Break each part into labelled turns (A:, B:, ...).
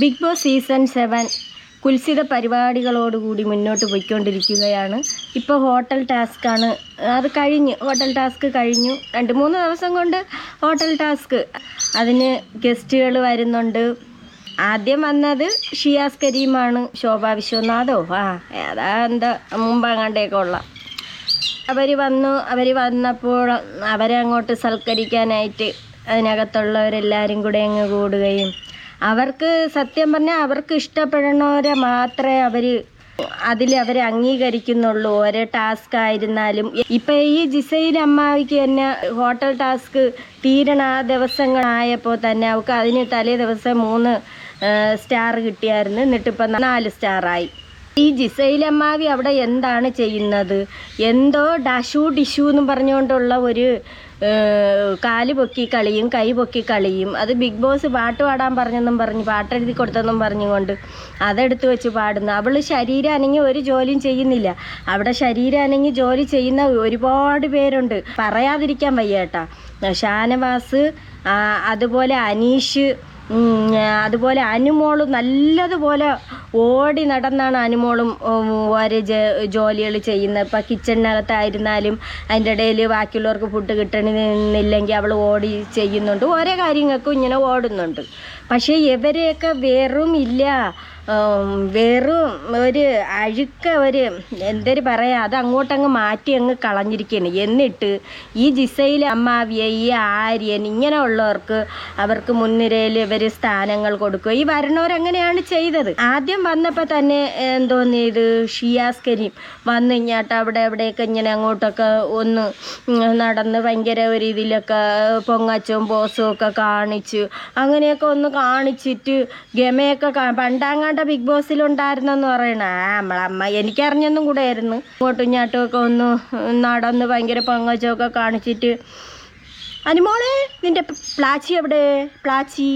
A: Big Boss season seven കുൽസിത പരിപാടികളോടുകൂടി മുന്നോട്ട് പോയിക്കൊണ്ടിരിക്കുകയാണ്. ഇപ്പോൾ ഹോട്ടൽ ടാസ്ക്കാണ് അത് കഴിഞ്ഞ് ഹോട്ടൽ ടാസ്ക് കഴിഞ്ഞു. രണ്ട് മൂന്ന് ദിവസം കൊണ്ട് ഹോട്ടൽ ടാസ്ക്. അതിന് ഗസ്റ്റുകൾ വരുന്നുണ്ട്. ആദ്യം വന്നത് ഷിയാസ് കരീമാണ് ശോഭ വിശ്വനാഥോ. ആ അതാ എന്താ മുമ്പങ്ങാണ്ടേക്കെ ഉള്ള. അവർ വന്നു. അവർ വന്നപ്പോൾ അവരെ അങ്ങോട്ട് സൽക്കരിക്കാനായിട്ട് അതിനകത്തുള്ളവരെല്ലാവരും കൂടെ അങ്ങ് കൂടുകയും അവർക്ക് സത്യം പറഞ്ഞാൽ അവർക്ക് ഇഷ്ടപ്പെടുന്നവരെ മാത്രമേ അവർ അതിൽ അവർ അംഗീകരിക്കുന്നുള്ളൂ. ഓരോ ടാസ്ക് ആയിരുന്നാലും. ഇപ്പം ഈ ജിസയിൽ അമ്മാവിക്ക് തന്നെ ഹോട്ടൽ ടാസ്ക് തീരണ ആ ദിവസങ്ങളായപ്പോൾ തന്നെ അവൾക്ക് അതിന് തലേ ദിവസം മൂന്ന് സ്റ്റാർ കിട്ടിയായിരുന്നു. എന്നിട്ടിപ്പം നാല് സ്റ്റാറായി. ഈ ജിസൈലമ്മാവി അവിടെ എന്താണ് ചെയ്യുന്നത്? എന്തോ ഡാഷു ഡിഷു എന്ന് പറഞ്ഞുകൊണ്ടുള്ള ഒരു കാൽ പൊക്കി കളിയും കൈ പൊക്കി കളിയും. അത് ബിഗ് ബോസ് പാട്ട് പാടാൻ പറഞ്ഞെന്നും പറഞ്ഞ് പാട്ടെഴുതി കൊടുത്തെന്നും പറഞ്ഞുകൊണ്ട് അതെടുത്ത് വെച്ച് പാടുന്ന. അവൾ ശരീരം അനങ്ങി ഒരു ജോലിയും ചെയ്യുന്നില്ല. അവിടെ ശരീരം അനങ്ങി ജോലി ചെയ്യുന്ന ഒരുപാട് പേരുണ്ട്. പറയാതിരിക്കാൻ വയ്യ ഷാനവാസ് അതുപോലെ അനീഷ് അതുപോലെ അനുമോളും നല്ലതുപോലെ ഓടി നടന്നാണ് അനുമോളും ഓരോ ജോലികൾ ചെയ്യുന്നത്. ഇപ്പം കിച്ചണിനകത്തായിരുന്നാലും അതിന്റെ ഇടയിൽ ബാക്കിയുള്ളവർക്ക് ഫുഡ് കിട്ടണമെന്നില്ലെങ്കിൽ അവൾ ഓടി ചെയ്യുന്നുണ്ട്. ഓരോ കാര്യങ്ങൾക്കും ഇങ്ങനെ ഓടുന്നുണ്ട്. പക്ഷേ ഇവരെയൊക്കെ വെറും ഇല്ല. വെറും ഒരു അഴുക്ക ഒരു എന്തൊരു പറയാ അത് അങ്ങോട്ടങ്ങ് മാറ്റി അങ്ങ് കളഞ്ഞിരിക്കുകയാണ് എന്നിട്ട് ഈ ജിസയിൽ അമ്മാവിയ ഈ ആര്യൻ ഇങ്ങനെ ഉള്ളവർക്ക് അവർക്ക് മുൻനിരയിൽ ഇവർ സ്ഥാനങ്ങൾ കൊടുക്കുക. ഈ വരണവരങ്ങനെയാണ് ചെയ്തത്. ആദ്യം വന്നപ്പോൾ തന്നെ എന്തോന്ന് ഇത് ഷിയാസ് കരീം വന്ന് ഇങ്ങോട്ട് അവിടെ എവിടെയൊക്കെ ഇങ്ങനെ അങ്ങോട്ടൊക്കെ ഒന്ന് നടന്ന് ഭയങ്കര ഒരു ഇതിലൊക്കെ പൊങ്ങച്ചും ബോസും ഒക്കെ കാണിച്ച് അങ്ങനെയൊക്കെ ഒന്ന് കാണിച്ചിട്ട് ഗമയൊക്കെ കാ- പണ്ടാങ്ങാണ്ട ബിഗ് ബോസിലുണ്ടായിരുന്നെന്ന് പറയണ. ആ നമ്മളമ്മ എനിക്കറിഞ്ഞൊന്നും കൂടെ ആയിരുന്നു ഇങ്ങോട്ടും ഇങ്ങോട്ടും ഒക്കെ ഒന്ന് നടന്ന് ഭയങ്കര പൊങ്ങച്ചമൊക്കെ കാണിച്ചിട്ട്. അനുമോളെ നിന്റെ പ്ലാച്ചി എവിടെ? പ്ലാച്ചി.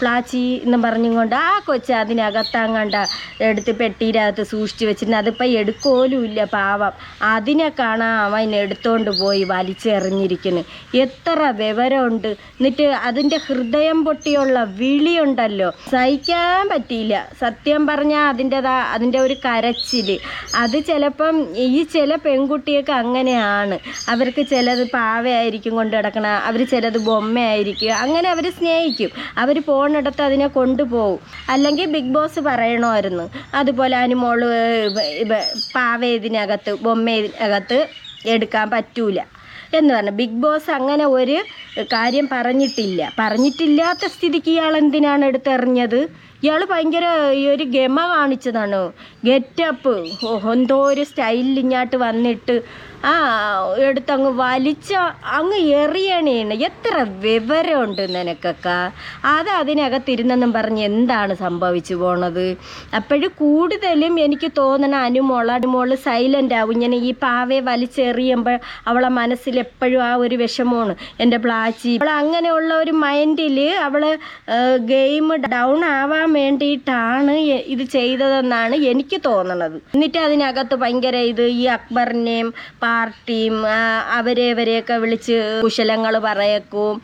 A: പ്ലാച്ചി എന്നും പറഞ്ഞുകൊണ്ട് ആ കൊച്ച് അതിനകത്തങ്ങണ്ട എടുത്ത് പെട്ടിയിനകത്ത് സൂക്ഷിച്ച് വെച്ചിരുന്നു. അതിപ്പോൾ എടുക്കോലും ഇല്ല പാവം. അതിനെ കാണാൻ അവൻ എടുത്തോണ്ട് പോയി വലിച്ചെറിഞ്ഞിരിക്കുന്നു. എത്ര വിവരമുണ്ട്. എന്നിട്ട് അതിന്റെ ഹൃദയം പൊട്ടിയുള്ള വിളിയുണ്ടല്ലോ. സഹിക്കാൻ പറ്റിയില്ല. സത്യം പറഞ്ഞാൽ അതിന്റെതാ അതിന്റെ ഒരു കരച്ചിൽ അത് ചിലപ്പം ഈ ചില പെൺകുട്ടിയൊക്കെ അങ്ങനെയാണ്. അവർക്ക് ചിലത് പാവയായിരിക്കും കൊണ്ട് കിടക്കണ അവർ ചിലത് ബൊമ്മയായിരിക്കും. അങ്ങനെ അവർ സ്നേഹിക്കും. അവർ പോണിടത്ത് അതിനെ കൊണ്ടുപോകും. അല്ലെങ്കിൽ ബിഗ് ബോസ് പറയണമായിരുന്നു. അതുപോലെ അനുമോൾ പാവ ഇതിനകത്ത് ബൊമ്മ ഇതിനകത്ത് എടുക്കാൻ പറ്റൂല എന്ന് പറഞ്ഞു. ബിഗ് ബോസ് അങ്ങനെ ഒരു കാര്യം പറഞ്ഞിട്ടില്ല. പറഞ്ഞിട്ടില്ലാത്ത സ്ഥിതിക്ക് ഇയാൾ എന്തിനാണ് എടുത്തെറിഞ്ഞത്? ഇയാൾ ഭയങ്കര ഈ ഒരു ഗമ കാണിച്ചതാണ്. ഗെറ്റപ്പ് എന്തോ ഒരു സ്റ്റൈലിൽ ഇങ്ങോട്ട് വന്നിട്ട് ആ എടുത്തങ്ങ് വലിച്ച അങ്ങ് എറിയണേണ്. എത്ര വിവരമുണ്ട് നിനക്കൊക്കെ? അത് അതിനകത്തിരുന്നെന്നും പറഞ്ഞ് എന്താണ് സംഭവിച്ചു പോണത്? അപ്പോഴും കൂടുതലും എനിക്ക് തോന്നണ അനുമോൾ അനുമോൾ സൈലന്റ് ആവും. ഇങ്ങനെ ഈ പാവയെ വലിച്ചെറിയുമ്പോൾ അവളെ മനസ്സിൽ എപ്പോഴും ആ ഒരു വിഷമമാണ്. എന്റെ പ്ലാച്ചി. അവൾ അങ്ങനെയുള്ള ഒരു മൈൻഡിൽ അവൾ ഗെയിം ഡൗൺ ആവാൻ വേണ്ടിയിട്ടാണ് ഇത് ചെയ്തതെന്നാണ് എനിക്ക് തോന്നുന്നത് എന്നിട്ട് അതിനകത്ത് ഭയങ്കര ഇത് ഈ അക്ബറിനെയും പാർട്ടിയും ആ, അവരെ ഇവരെയൊക്കെ വിളിച്ച് കുശലങ്ങൾ പറയക്കും.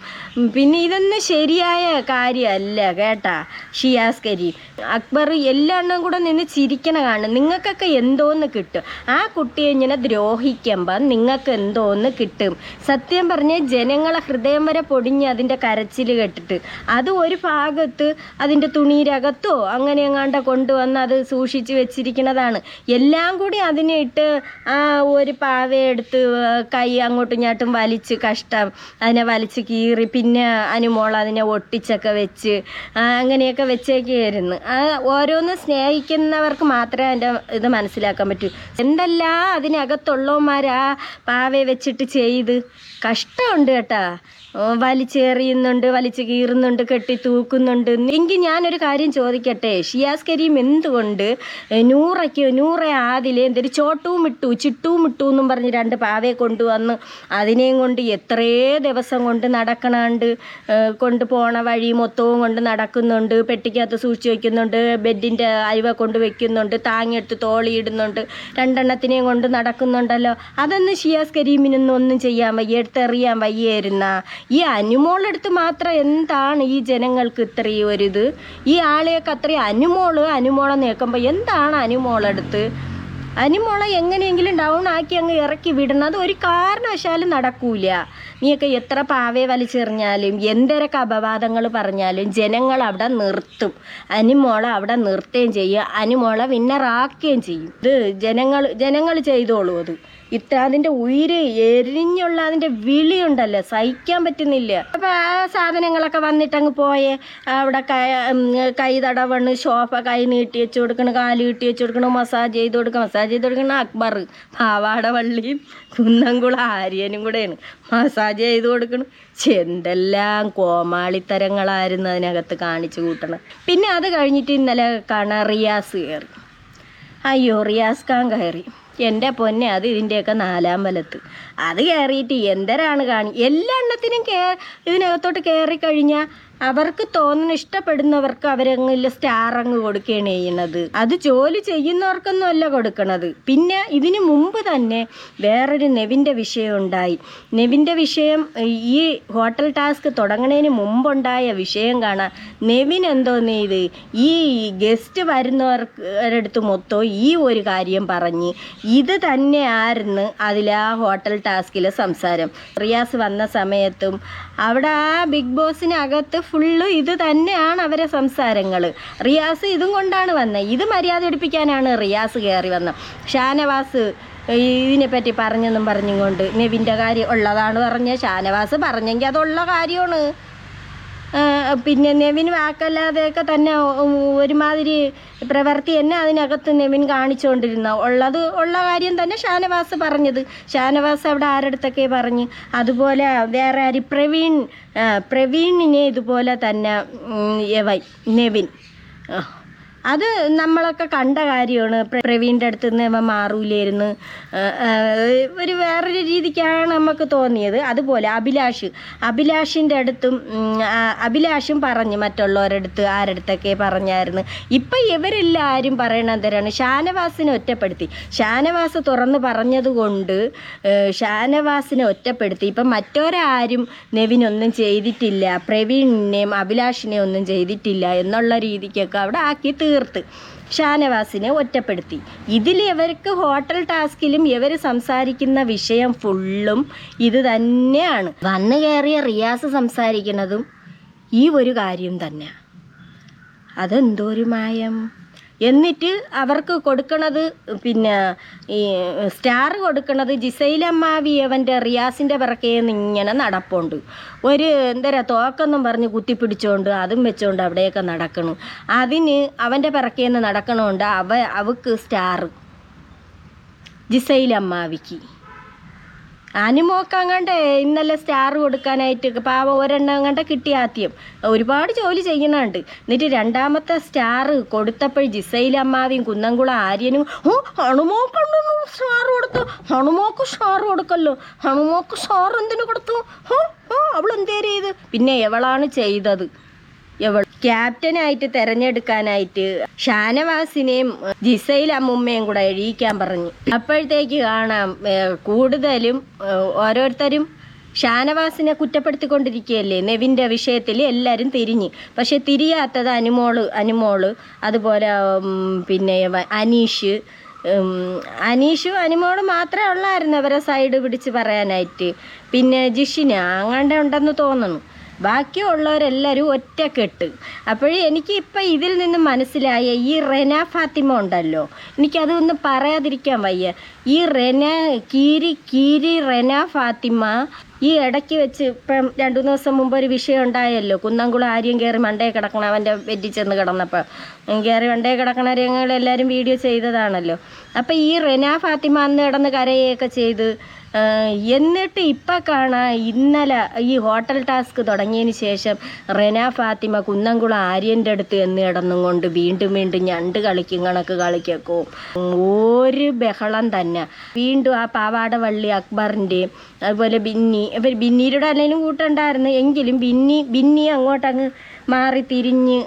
A: പിന്നെ ഇതൊന്നും ശരിയായ കാര്യമല്ല കേട്ടാ ഷിയാസ് കരീം. അക്ബർ എല്ലാം കൂടെ നിന്ന് ചിരിക്കണ കാണും. നിങ്ങൾക്കൊക്കെ എന്തോന്ന് കിട്ടും? ആ കുട്ടിയെ ഇങ്ങനെ ദ്രോഹിക്കുമ്പോൾ നിങ്ങൾക്ക് എന്തോന്ന് കിട്ടും? സത്യം പറഞ്ഞ ജനങ്ങളെ ഹൃദയം വരെ പൊടിഞ്ഞ് അതിന്റെ കരച്ചിൽ കെട്ടിട്ട്. അത് ഒരു ഭാഗത്ത് അതിന്റെ തുണിയിരകത്തോ അങ്ങനെ എങ്ങാണ്ട കൊണ്ടുവന്ന് അത് സൂക്ഷിച്ച് വെച്ചിരിക്കുന്നതാണ്. എല്ലാം കൂടി അതിനെ ഇട്ട് ആ ഒരു പാവയെടുത്ത് കൈ അങ്ങോട്ടും ഇങ്ങോട്ടും വലിച്ച് കഷ്ടം അതിനെ വലിച്ച് കീറി പിന്നെ അനുമോൾ അതിനെ ഒട്ടിച്ചൊക്കെ വെച്ച് അങ്ങനെയൊക്കെ വെച്ചേക്കായിരുന്നു. ഓരോന്ന് സ്നേഹിക്കുന്നവർക്ക് മാത്രമേ അതിന്റെ ഇത് മനസ്സിലാക്കാൻ പറ്റൂ. എന്തെല്ലാം അതിനകത്തുള്ളവന്മാർ ആ പാവയെ വെച്ചിട്ട് ചെയ്ത്? കഷ്ടമുണ്ട് കേട്ടാ. വലിച്ചേറിയുന്നുണ്ട് വലിച്ച് വലിച്ചു കീറുന്നുണ്ട് കെട്ടി തൂക്കുന്നുണ്ട്. എങ്കിൽ ഞാനൊരു കാര്യം ചോദിക്കട്ടെ? ഷിയാസ് കരീം എന്തുകൊണ്ട് നൂറയ്ക്ക് നൂറ ആദിലെ എന്തൊരു ചോട്ടവും ഇട്ടു ചിട്ടവും ഇട്ടു എന്നും പറഞ്ഞ് രണ്ട് പാവയെ കൊണ്ടുവന്ന് അതിനെയും കൊണ്ട് എത്രേ ദിവസം കൊണ്ട് നടക്കണണ്ട് കൊണ്ട് പോണ വഴി മൊത്തവും കൊണ്ട് നടക്കുന്നുണ്ട്. പെട്ടിക്കകത്ത് സൂക്ഷിച്ച് വയ്ക്കുന്നുണ്ട് ബെഡിന്റെ അരിവ കൊണ്ട് വെക്കുന്നുണ്ട്. താങ്ങിയെടുത്ത് തോളിയിടുന്നുണ്ട് രണ്ടെണ്ണത്തിനെയും കൊണ്ട് നടക്കുന്നുണ്ടല്ലോ. അതൊന്നും ഷിയാസ് കരീമിനൊന്നും ഒന്നും ചെയ്യാൻ വയ്യ. എടുത്തെറിയാൻ വയ്യായിരുന്ന? ഈ അനുമോളെടുത്ത് മാത്രം എന്താണ് ഈ ജനങ്ങൾക്ക് ഇത്രയും ഒരിത്? ഈ ആളെയൊക്കെ അത്രയും അനുമോൾ അനുമോളെ നീക്കുമ്പോൾ എന്താണ് അനുമോളെടുത്ത്? അനുമോളെ എങ്ങനെയെങ്കിലും ഡൗൺ ആക്കി അങ്ങ് ഇറക്കി വിടണം. അത് ഒരു കാരണവശാലും നടക്കൂല. നീയൊക്കെ എത്ര പാവേ വലിച്ചെറിഞ്ഞാലും എന്തരൊക്കെ അപവാദങ്ങൾ പറഞ്ഞാലും ജനങ്ങൾ അവിടെ നിർത്തും. അനുമോളെ അവിടെ നിർത്തുകയും ചെയ്യും. അനുമോളെ വിന്നറാക്കുകയും ചെയ്യും. ഇത് ജനങ്ങൾ ജനങ്ങൾ ചെയ്തോളൂ അത്. ഇത്ര അതിന്റെ ഉയിര് എരിഞ്ഞുള്ള അതിന്റെ വിളിയുണ്ടല്ലോ സഹിക്കാൻ പറ്റുന്നില്ല. അപ്പം ആ സാധനങ്ങളൊക്കെ വന്നിട്ട് അങ്ങ് പോയേ അവിടെ കൈ കൈ തടവണ് ഷോഫ കൈ നീട്ടി വെച്ച് കൊടുക്കണം കാൽ കിട്ടി വെച്ച് കൊടുക്കണം മസാജ് ചെയ്ത് കൊടുക്കണം. മസാജ് ചെയ്ത് കൊടുക്കണം അക്ബർ പാവാട വള്ളിയും കുന്നംകുളം ആര്യനും കൂടെയാണ്. മസാജ് ചെയ്ത് കൊടുക്കണം. എന്തെല്ലാം കോമാളിത്തരങ്ങളായിരുന്നു അതിനകത്ത് കാണിച്ചു കൂട്ടണം. പിന്നെ അത് കഴിഞ്ഞിട്ട് ഇന്നലെ കാണാൻ റിയാസ് കയറി. അയ്യോ റിയാസ് ഖാൻ കയറി. എന്റെ പൊന്നെ അത് ഇതിന്റെയൊക്കെ നാലാം വലത്ത് അത് കയറിയിട്ട് എന്തരാണ് കാണി എല്ലാ എണ്ണത്തിനും കേ ഇതിനകത്തോട്ട് കയറി കഴിഞ്ഞാൽ അവർക്ക് തോന്നുന്ന ഇഷ്ടപ്പെടുന്നവർക്ക് അവരങ്ങിൽ സ്റ്റാർ അങ്ങ് കൊടുക്കുകയാണ് ചെയ്യുന്നത്. അത് ജോലി ചെയ്യുന്നവർക്കൊന്നും അല്ല കൊടുക്കണത്. പിന്നെ ഇതിനു മുമ്പ് തന്നെ വേറൊരു നെവിന്റെ വിഷയം ഉണ്ടായി. നെവിന്റെ വിഷയം ഈ ഹോട്ടൽ ടാസ്ക് തുടങ്ങുന്നതിന് മുമ്പുണ്ടായ വിഷയം കാണാം. നെവിൻ എന്തോന്ന് ഇത്? ഈ ഗസ്റ്റ് വരുന്നവർക്കടുത്ത് മൊത്തം ഈ ഒരു കാര്യം പറഞ്ഞ് ഇത് തന്നെ ആയിരുന്നു അതിലെ ആ ഹോട്ടൽ ടാസ്കിലെ സംസാരം. റിയാസ് വന്ന സമയത്തും അവിടെ ആ ബിഗ് ബോസിനകത്ത് ഫുള്ള് ഇത് തന്നെയാണ് അവരെ സംസാരങ്ങൾ റിയാസ് ഇതും കൊണ്ടാണ് വന്നത് ഇത് മര്യാദ എടുപ്പിക്കാനാണ് റിയാസ് കയറി വന്നത് ഷാനവാസ് ഇതിനെപ്പറ്റി പറഞ്ഞെന്നും പറഞ്ഞും കൊണ്ട് നെവിന്റെ കാര്യം ഉള്ളതാണ് പറഞ്ഞ. ഷാനവാസ് പറഞ്ഞെങ്കിൽ അതുള്ള കാര്യമാണ്. പിന്നെ നെവിൻ വാക്കല്ലാതെയൊക്കെ തന്നെ ഒരുമാതിരി പ്രവൃത്തി തന്നെ അതിനകത്ത് നെവിൻ കാണിച്ചുകൊണ്ടിരുന്ന ഉള്ളത് ഉള്ള കാര്യം തന്നെ ഷാനവാസ് പറഞ്ഞത്. ഷാനവാസ് അവിടെ ആരടുത്തൊക്കെ പറഞ്ഞ്. അതുപോലെ വേറെ ആര്? പ്രവീൺ പ്രവീണിനെ ഇതുപോലെ തന്നെ നെവിൻ. അത് നമ്മളൊക്കെ കണ്ട കാര്യമാണ്. പ്ര- പ്രവീണിന്റെ അടുത്ത് നിന്ന് അവൻ മാറൂലായിരുന്നു ഒരു വേറൊരു രീതിക്കാണ് നമുക്ക് തോന്നിയത്. അതുപോലെ അഭിലാഷ്. അഭിലാഷിന്റെ അടുത്തും അഭിലാഷും പറഞ്ഞു മറ്റുള്ളവരടുത്ത് ആരടുത്തൊക്കെ പറഞ്ഞായിരുന്നു. ഇപ്പം ഇവരെല്ലാവരും പറയണ എന്തരാണ്? ഷാനവാസിനെ ഒറ്റപ്പെടുത്തി. ഷാനവാസ് തുറന്ന് പറഞ്ഞതുകൊണ്ട് കൊണ്ട് ഷാനവാസിനെ ഒറ്റപ്പെടുത്തി. ഇപ്പം മറ്റൊരാരും നെവിനൊന്നും ചെയ്തിട്ടില്ല. പ്രവീണിനെയും അഭിലാഷിനെയും ഒന്നും ചെയ്തിട്ടില്ല എന്നുള്ള രീതിക്കൊക്കെ അവിടെ ആക്കി തീർത്ത് ഷാനവാസിനെ ഒറ്റപ്പെടുത്തി. ഇതിൽ ഇവർക്ക് ഹോട്ടൽ ടാസ്കിലും ഇവർ സംസാരിക്കുന്ന വിഷയം ഫുള്ളും ഇത് തന്നെയാണ്. വന്നു കയറിയ റിയാസ് സംസാരിക്കുന്നതും ഈ ഒരു കാര്യം തന്നെയാണ് അതെന്തോ മായം. എന്നിട്ട് അവർക്ക് കൊടുക്കണത് പിന്നെ ഈ സ്റ്റാർ കൊടുക്കണത് ജിസൈലമ്മാവിയവന്റെ റിയാസിന്റെ പിറക്കേന്ന് ഇങ്ങനെ നടപ്പുണ്ട്. ഒരു എന്താ എന്തരാ തോക്കെന്നും പറഞ്ഞ് കുത്തിപ്പിടിച്ചോണ്ട് അതും വെച്ചുകൊണ്ട് അവിടെയൊക്കെ നടക്കണു. അതിന് അവന്റെ പിറക്കേന്ന് നടക്കണോണ്ട് അവ അവക്ക് സ്റ്റാർ. ജിസൈലമ്മാവിക്ക് അനുമോക്കങ്ങാണ്ട് ഇന്നലെ സ്റ്റാർ കൊടുക്കാനായിട്ട് പാവം ഒരെണ്ണം കണ്ട കിട്ടി ആദ്യം. ഒരുപാട് ജോലി ചെയ്യുന്നുണ്ട്. എന്നിട്ട് രണ്ടാമത്തെ സ്റ്റാർ കൊടുത്തപ്പോൾ ജിസൈൽ അമ്മാവിയും കുന്നംകുളം ആര്യനും ഓ ഹണുമോക്കുണ്ട് സ്റ്റാർ കൊടുത്തു? ഹണുമോക്ക് സ്റ്റാർ കൊടുക്കല്ലോ. ഹണുമോക്ക് സ്റ്റാർ എന്തിനു കൊടുത്തു? ഓ ഓ അവൾ എന്തേര് ചെയ്ത്? പിന്നെ എവളാണ് ചെയ്തത്? എവൾ ക്യാപ്റ്റനായിട്ട് തെരഞ്ഞെടുക്കാനായിട്ട് ഷാനവാസിനെയും ജിസൈൽ അമ്മുമ്മയും കൂടെ എഴുതിക്കാൻ പറഞ്ഞു. അപ്പോഴത്തേക്ക് കാണാം കൂടുതലും ഓരോരുത്തരും ഷാനവാസിനെ കുറ്റപ്പെടുത്തിക്കൊണ്ടിരിക്കുകയല്ലേ? നെവിന്റെ വിഷയത്തിൽ എല്ലാവരും തിരിഞ്ഞ്. പക്ഷെ തിരിയാത്തത് അനുമോൾ അനുമോൾ അതുപോലെ പിന്നെ അനീഷ് അനീഷും അനുമോളും മാത്രമേ ഉള്ളായിരുന്നു അവരെ സൈഡ് പിടിച്ച് പറയാനായിട്ട്. പിന്നെ ജിഷിന അങ്ങാണ്ട് ഉണ്ടെന്ന് തോന്നുന്നു. ബാക്കിയുള്ളവരെല്ലാവരും ഒറ്റക്കെട്ട്. അപ്പോഴേ എനിക്ക് ഇപ്പം ഇതിൽ നിന്ന് മനസ്സിലായ ഈ റെന ഫാത്തിമ ഉണ്ടല്ലോ. എനിക്കതൊന്നും പറയാതിരിക്കാൻ വയ്യ. ഈ റെന കീരി കീരി റെന ഫാത്തിമ ഈ ഇടയ്ക്ക് വെച്ച് ഇപ്പം രണ്ടു ദിവസം മുമ്പ് ഒരു വിഷയം ഉണ്ടായല്ലോ. കുന്നംകുളം ആര്യം കയറി മണ്ടേ കിടക്കണം അവന്റെ വെറ്റി ചെന്ന് കിടന്നപ്പോൾ കയറി മണ്ടേ കിടക്കണ രംഗങ്ങളെല്ലാവരും വീഡിയോ ചെയ്തതാണല്ലോ. അപ്പം ഈ റെന ഫാത്തിമ അന്ന് കിടന്ന് കരയുകയൊക്കെ ചെയ്ത് എന്നിട്ട് ഇപ്പം കാണാൻ ഇന്നലെ ഈ ഹോട്ടൽ ടാസ്ക് തുടങ്ങിയതിന് ശേഷം റെന ഫാത്തിമ കുന്നംകുളം ആര്യന്റെ അടുത്ത് എന്ന് കിടന്നും കൊണ്ട് വീണ്ടും വീണ്ടും ഞണ്ട് കളിക്കും കണക്ക് കളിക്കും. ഒരു ബഹളം തന്നെ. വീണ്ടും ആ പാവാട വള്ളി അക്ബറിന്റെയും അതുപോലെ ബിന്നി ഇവർ ബിന്നിയുടെ അല്ലെങ്കിലും കൂട്ടുണ്ടായിരുന്നു. എങ്കിലും ബിന്നി ബിന്നി അങ്ങോട്ടങ്ങ് മാറി തിരിഞ്ഞ്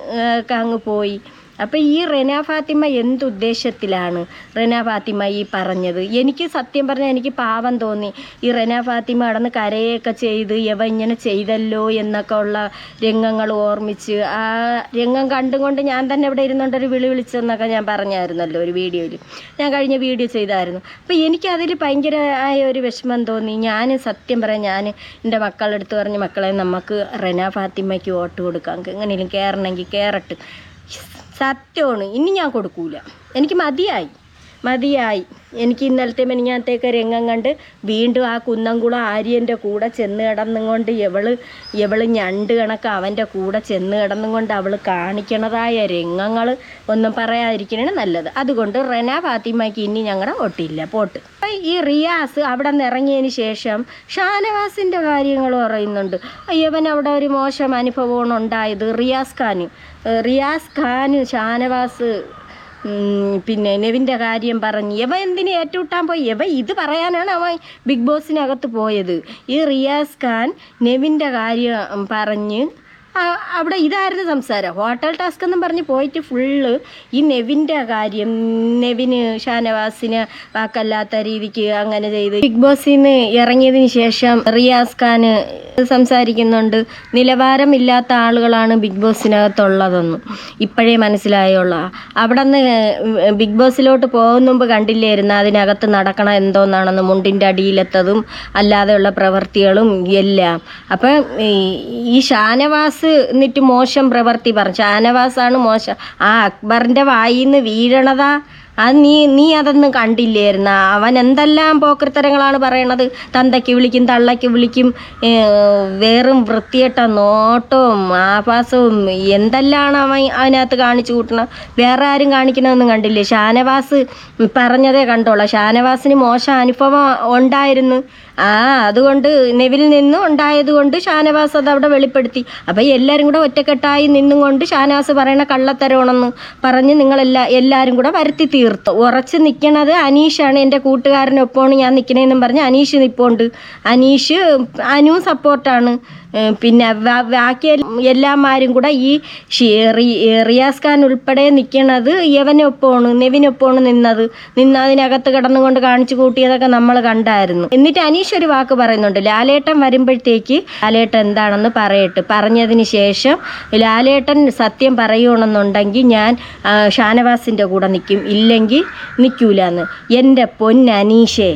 A: അങ്ങ് പോയി. അപ്പം ഈ റെന ഫാത്തിമ എന്തുദ്ദേശത്തിലാണ് റെന ഫാത്തിമ ഈ പറഞ്ഞത്? എനിക്ക് സത്യം പറഞ്ഞാൽ എനിക്ക് പാവം തോന്നി. ഈ റെന ഫാത്തിമ അടന്ന് കരയൊക്കെ ചെയ്ത് യവ ഇങ്ങനെ ചെയ്തല്ലോ എന്നൊക്കെ ഉള്ള രംഗങ്ങൾ ഓർമ്മിച്ച് ആ രംഗം കണ്ടുകൊണ്ട് ഞാൻ തന്നെ ഇവിടെ ഇരുന്നുകൊണ്ട് ഒരു വിളി വിളിച്ചെന്നൊക്കെ ഞാൻ പറഞ്ഞായിരുന്നല്ലോ ഒരു വീഡിയോയിൽ ഞാൻ കഴിഞ്ഞ വീഡിയോ ചെയ്തായിരുന്നു. അപ്പോൾ എനിക്കതിൽ ഭയങ്കരമായ ഒരു വിഷമം തോന്നി. ഞാൻ സത്യം പറയാം ഞാൻ എന്റെ മക്കളുടെ അടുത്ത് പറഞ്ഞ് മക്കളെ നമുക്ക് റെന ഫാത്തിമയ്ക്ക് വോട്ട് കൊടുക്കാം. എങ്ങനെയും കയറണമെങ്കിൽ കയറട്ട് സത്യമാണ്. ഇനി ഞാൻ കൊടുക്കൂല. എനിക്ക് മതിയായി. മതിയായി. എനിക്ക് ഇന്നലത്തെ മെനിഞ്ഞാത്തേക്ക് രംഗം കണ്ട് വീണ്ടും ആ കുന്നംകുളം ആര്യന്റെ കൂടെ ചെന്ന് കിടന്നും കൊണ്ട് എവൾ എവൾ ഞണ്ട് കണക്ക് അവന്റെ കൂടെ ചെന്ന് കിടന്നും കൊണ്ട് അവൾ കാണിക്കണതായ രംഗങ്ങൾ ഒന്നും പറയാതിരിക്കണേ നല്ലത്. അതുകൊണ്ട് റെന ഫാത്തിമയ്ക്ക് ഇനി ഞങ്ങളുടെ ഒട്ടില്ല പോട്ട്. ഈ റിയാസ് അവിടെ നിന്ന് ഇറങ്ങിയതിന് ശേഷം ഷാനവാസിന്റെ കാര്യങ്ങൾ പറയുന്നുണ്ട്. അയ്യവൻ അവിടെ ഒരു മോശം അനുഭവമാണ് ഉണ്ടായത് റിയാസ് ഖാന്. റിയാസ് ഖാന് ഷാനവാസ് പിന്നെ നെവിന്റെ കാര്യം പറഞ്ഞ് ഇവ എന്തിനെ ഏറ്റുവിട്ടാൻ പോയി? ഇവ ഇത് പറയാനാണ് അവൻ ബിഗ് ബോസിനകത്ത് പോയത്. ഈ റിയാസ് ഖാൻ നെവിന്റെ കാര്യം പറഞ്ഞ് അവിടെ ഇതായിരുന്നു സംസാരം. ഹോട്ടൽ ടാസ്ക് എന്നും പറഞ്ഞ് പോയിട്ട് ഫുള്ള് ഈ നെവിന്റെ കാര്യം നെവിന് ഷാനവാസിന് വാക്കല്ലാത്ത രീതിക്ക് അങ്ങനെ ചെയ്ത് ബിഗ് ബോസിൽ നിന്ന് ഇറങ്ങിയതിന് ശേഷം റിയാസ് ഖാന് സംസാരിക്കുന്നുണ്ട്. നിലവാരമില്ലാത്ത ആളുകളാണ് ബിഗ് ബോസിനകത്തുള്ളതെന്നും ഇപ്പോഴേ മനസ്സിലായുള്ള. അവിടെ നിന്ന് ബിഗ് ബോസിലോട്ട് പോകുന്ന മുമ്പ് കണ്ടില്ലായിരുന്നു അതിനകത്ത് നടക്കണ എന്തോന്നാണെന്ന് മുണ്ടിന്റെ അടിയിലെത്തതും അല്ലാതെയുള്ള പ്രവൃത്തികളും എല്ലാം. അപ്പം ഈ- ഈ എന്നിട്ട് മോശം പ്രവർത്തി പറഞ്ഞു. ഷാനവാസാണ് മോശം. ആ അക്ബറിന്റെ വായിൽ നിന്ന് വീഴണതാ. അത് നീ നീ അതൊന്നും കണ്ടില്ലായിരുന്ന അവൻ എന്തെല്ലാം പോക്കൃത്തരങ്ങളാണ് പറയണത്. തന്തയ്ക്ക് വിളിക്കും തള്ളയ്ക്ക് വിളിക്കും വേറും വൃത്തികെട്ട നോട്ടവും ആഭാസവും എന്തെല്ലാം അവൻ അതിനകത്ത് കാണിച്ചു കൂട്ടണം? വേറെ ആരും കാണിക്കണമെന്നും കണ്ടില്ലേ? ഷാനവാസ് പറഞ്ഞതേ കണ്ടോളാം. ഷാനവാസിന് മോശം അനുഭവം ഉണ്ടായിരുന്നു. ആ അതുകൊണ്ട് നെവിൽ നിന്നും ഉണ്ടായതുകൊണ്ട് ഷാനവാസ് അത് അവിടെ വെളിപ്പെടുത്തി. അപ്പം എല്ലാവരും കൂടെ ഒറ്റക്കെട്ടായി നിന്നും കൊണ്ട് ഷാനവാസ് പറയണ കള്ളത്തരമാണെന്ന് പറഞ്ഞ് നിങ്ങളെല്ലാ എല്ലാവരും കൂടെ വരുത്തി തീർത്തു. ഉറച്ച് നിൽക്കണത് അനീഷാണ് എന്റെ കൂട്ടുകാരനൊപ്പമാണ് ഞാൻ നിൽക്കണേന്നും പറഞ്ഞ് അനീഷ് നിൽപ്പുണ്ട് അനീഷ് അനു സപ്പോർട്ടാണ് പിന്നെ ബാക്കി എല്ലാമാരും കൂടെ ഈ റിയാസ് ഖാൻ ഉൾപ്പെടെ നിൽക്കണത് യവനൊപ്പമാണ് നെവിനൊപ്പമാണ് നിന്നത്. നിന്ന് അതിനകത്ത് കിടന്നുകൊണ്ട് കാണിച്ചു കൂട്ടിയതൊക്കെ നമ്മൾ കണ്ടായിരുന്നു. എന്നിട്ട് അനീഷ് ഒരു വാക്ക് പറയുന്നുണ്ട്. ലാലേട്ടൻ വരുമ്പോഴത്തേക്ക് ലാലേട്ടൻ എന്താണെന്ന് പറയട്ടെ. പറഞ്ഞതിന് ശേഷം ലാലേട്ടൻ സത്യം പറയുകയാണെന്നുണ്ടെങ്കിൽ ഞാൻ ഷാനവാസിന്റെ കൂടെ നിൽക്കും ഇല്ലെങ്കിൽ നിൽക്കൂലെന്ന് എന്റെ പൊന്നനീഷേ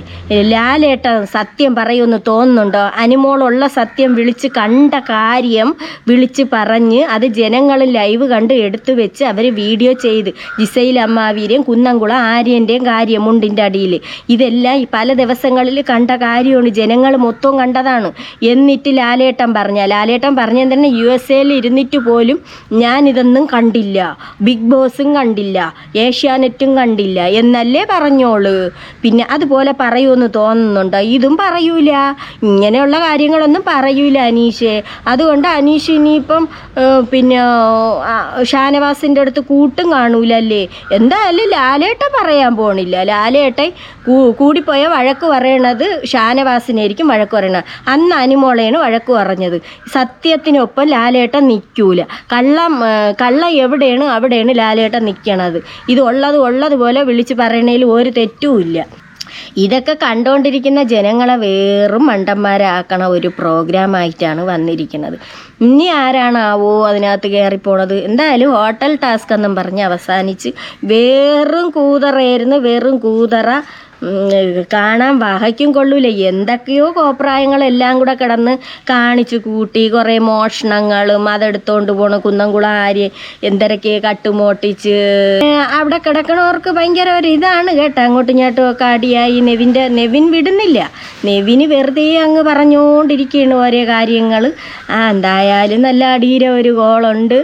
A: ലാലേട്ടൻ സത്യം പറയുമെന്ന് തോന്നുന്നുണ്ടോ? അനുമോളുള്ള സത്യം വിളിച്ച് കണ്ട കാര്യം വിളിച്ച് പറഞ്ഞ് അത് ജനങ്ങൾ ലൈവ് കണ്ട് എടുത്തു വെച്ച് അവർ വീഡിയോ ചെയ്ത്. ജിസയിൽ അമ്മാവീരെയും കുന്നംകുളം ആര്യന്റെയും കാര്യം മുണ്ടിന്റെ അടിയിൽ ഇതെല്ലാം ഈ പല ദിവസങ്ങളിൽ കണ്ട കാര്യമാണ്. ജനങ്ങൾ മൊത്തം കണ്ടതാണ്. എന്നിട്ട് ലാലേട്ടൻ പറഞ്ഞ ലാലേട്ടൻ പറഞ്ഞ തന്നെ യു എസ് എയിൽ ഇരുന്നിട്ട് പോലും ഞാനിതൊന്നും കണ്ടില്ല. ബിഗ് ബോസും കണ്ടില്ല. ഏഷ്യാനെറ്റും കണ്ടില്ല. എന്നല്ലേ പറഞ്ഞോൾ. പിന്നെ അതുപോലെ പറയുമെന്ന് തോന്നുന്നുണ്ടോ? ഇതും പറയൂല. ഇങ്ങനെയുള്ള കാര്യങ്ങളൊന്നും പറയൂല അനീഷേ. അതുകൊണ്ട് അനീഷ് ഇനിയിപ്പം പിന്നെ ഷാനവാസിന്റെ അടുത്ത് കൂട്ടും കാണൂലല്ലേ? എന്തായാലും ലാലേട്ട പറയാൻ പോണില്ല. ലാലേട്ട കൂടിപ്പോയ വഴക്ക് പറയണത് ഷാനവാസിനായിരിക്കും വഴക്ക് പറയണത്. അന്ന് അനിമോളയാണ് വഴക്ക് പറഞ്ഞത്. സത്യത്തിനൊപ്പം ലാലേട്ട നിൽക്കൂല കള്ളം കള്ളം എവിടെയാണ് അവിടെയാണ് ലാലേട്ട നിൽക്കണത് ഇത് ഉള്ളത് ഉള്ളതുപോലെ വിളിച്ച് പറയണതിൽ ഒരു തെറ്റുമില്ല ഇതൊക്കെ കണ്ടുകൊണ്ടിരിക്കുന്ന ജനങ്ങളെ വേറും മണ്ടന്മാരാക്കണ ഒരു പ്രോഗ്രാമായിട്ടാണ് വന്നിരിക്കുന്നത്. ഇനി ആരാണാവോ അതിനകത്ത് കയറിപ്പോണത്? എന്തായാലും ഹോട്ടൽ ടാസ്ക് എന്നും പറഞ്ഞ് അവസാനിച്ച് വേറും കൂതറയായിരുന്നു വെറും കൂതറ കാണാൻ വഹയ്ക്കും കൊള്ളൂല. എന്തൊക്കെയോ കോപ്രായങ്ങളെല്ലാം കൂടെ കിടന്ന് കാണിച്ചു കൂട്ടി കുറേ മോഷണങ്ങളും അതെടുത്തോണ്ട് പോണ കുന്നംകുളം ആര്യ എന്തരക്കെ കട്ടുമോട്ടിച്ച്. അവിടെ കിടക്കണവർക്ക് ഭയങ്കര ഒരു ഇതാണ് കേട്ടോ. അങ്ങോട്ടും ഇങ്ങോട്ടും ഒക്കെ അടിയായി. നെവിന്റെ നെവിൻ വിടുന്നില്ല. നെവിന് വെറുതെ അങ്ങ് പറഞ്ഞുകൊണ്ടിരിക്കുകയാണ് ഓരോ കാര്യങ്ങൾ. ആ എന്തായാലും നല്ല അടിയിര ഒരു ഗോളുണ്ട്.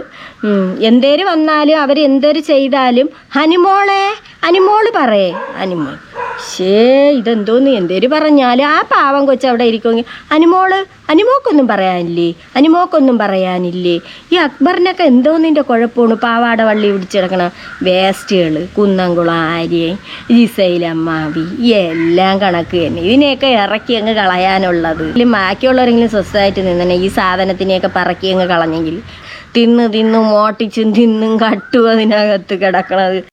A: എന്തേര് വന്നാലും അവർ എന്തേര് ചെയ്താലും ഹനുമോളെ അനുമോൾ പറയേ ഹനുമോൾ ശേ ഇതെന്തോന്ന്? എന്തേര് പറഞ്ഞാലും? ആ പാവം കൊച്ച് അവിടെ ഇരിക്കുമെങ്കിൽ അനുമോൾ അനുമോക്കൊന്നും പറയാനില്ലേ? അനുമോക്കൊന്നും പറയാനില്ലേ? ഈ അക്ബറിനൊക്കെ എന്തോന്നിന്റെ കുഴപ്പമാണ്? പാവാട വള്ളി പിടിച്ചിടക്കണ വേസ്റ്റുകൾ കുന്നംകുളം ആര്യ ജിസൈലമ്മാവി എല്ലാം കണക്ക് തന്നെ. ഇതിനെയൊക്കെ ഇറക്കി അങ്ങ് കളയാനുള്ളത്. ഇല്ലെങ്കിൽ ബാക്കിയുള്ളവരെങ്കിലും സ്വസ്ഥമായിട്ട് നിന്നെ ഈ സാധനത്തിനെയൊക്കെ പറക്കി അങ്ങ് കളഞ്ഞെങ്കിൽ. തിന്ന് തിന്ന് മോട്ടിച്ചും തിന്നും കട്ടും അതിനകത്ത് കിടക്കണത്.